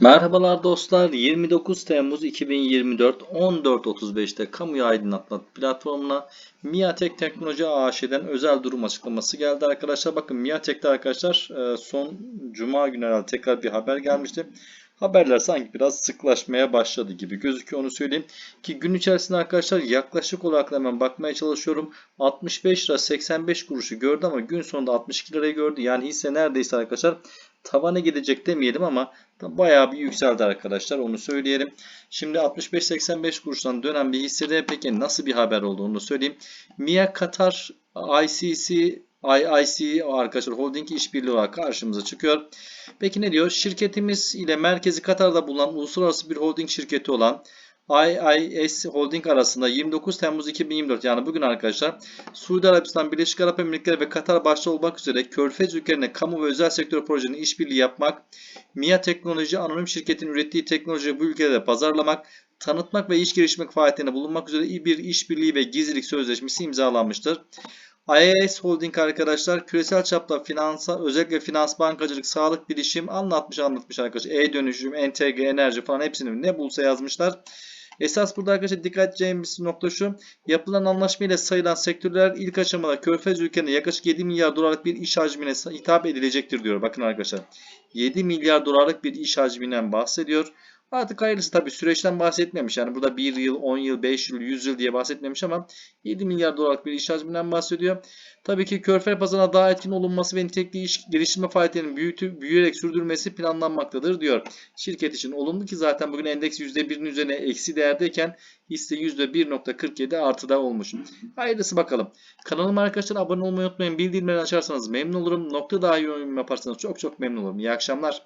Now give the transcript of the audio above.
Merhabalar dostlar. 29 Temmuz 2024 14.35'te Kamuya Aydınlatma platformuna Miatek Teknoloji AŞ'den özel durum açıklaması geldi arkadaşlar. Bakın Miatek'te arkadaşlar e, son Cuma günü herhalde tekrar bir haber gelmişti. Haberler sanki biraz sıklaşmaya başladı gibi gözüküyor onu söyleyeyim. Ki gün içerisinde arkadaşlar yaklaşık olarak hemen bakmaya çalışıyorum. 65 lira 85 kuruşu gördü ama gün sonunda 62 lirayı gördü. Yani hisse neredeyse arkadaşlar tavana gidecek demeyelim ama bayağı bir yükseldi arkadaşlar onu söyleyelim. Şimdi 65-85 kuruştan dönen bir hissede peki nasıl bir haber olduğunu söyleyeyim. Mia Qatar ICC IIC arkadaşlar holding işbirliği olarak karşımıza çıkıyor. Peki ne diyor? Şirketimiz ile merkezi Katar'da bulunan uluslararası bir holding şirketi olan IIS Holding arasında 29 Temmuz 2024 yani bugün arkadaşlar Suudi Arabistan, Birleşik Arap Emirlikleri ve Katar başta olmak üzere Körfez ülkelerine kamu ve özel sektör projelerinin işbirliği yapmak, MIA Teknoloji anonim şirketin ürettiği teknolojiyi bu ülkelerde pazarlamak, tanıtmak ve iş geliştirmek faaliyetlerinde bulunmak üzere bir işbirliği ve gizlilik sözleşmesi imzalanmıştır. IAS Holding arkadaşlar küresel çapta finansa, özellikle finans, bankacılık, sağlık, bilişim anlatmış anlatmış arkadaşlar. E-dönüşüm, entegre, enerji falan hepsini ne bulsa yazmışlar. Esas burada arkadaşlar dikkat edeceğimiz nokta şu. Yapılan anlaşma ile sayılan sektörler ilk aşamada Körfez ülkelerine yaklaşık 7 milyar dolarlık bir iş hacmine hitap edilecektir diyor. Bakın arkadaşlar. 7 milyar dolarlık bir iş hacminden bahsediyor. Artık hayırlısı tabii süreçten bahsetmemiş. Yani burada 1 yıl, 10 yıl, 5 yıl, 100 yıl diye bahsetmemiş ama 7 milyar dolarlık bir iş hacminden bahsediyor. Tabii ki körfez pazarına daha etkin olunması ve nitekli iş geliştirme faaliyetlerinin büyüyerek sürdürmesi planlanmaktadır diyor. Şirket için olumlu ki zaten bugün endeks %1'in üzerine eksi değerdeyken hisse %1.47 artıda olmuş. Hayırlısı bakalım. Kanalıma arkadaşlar abone olmayı unutmayın. Bildirimleri açarsanız memnun olurum. Nokta daha iyi yorum yaparsanız çok çok memnun olurum. İyi akşamlar.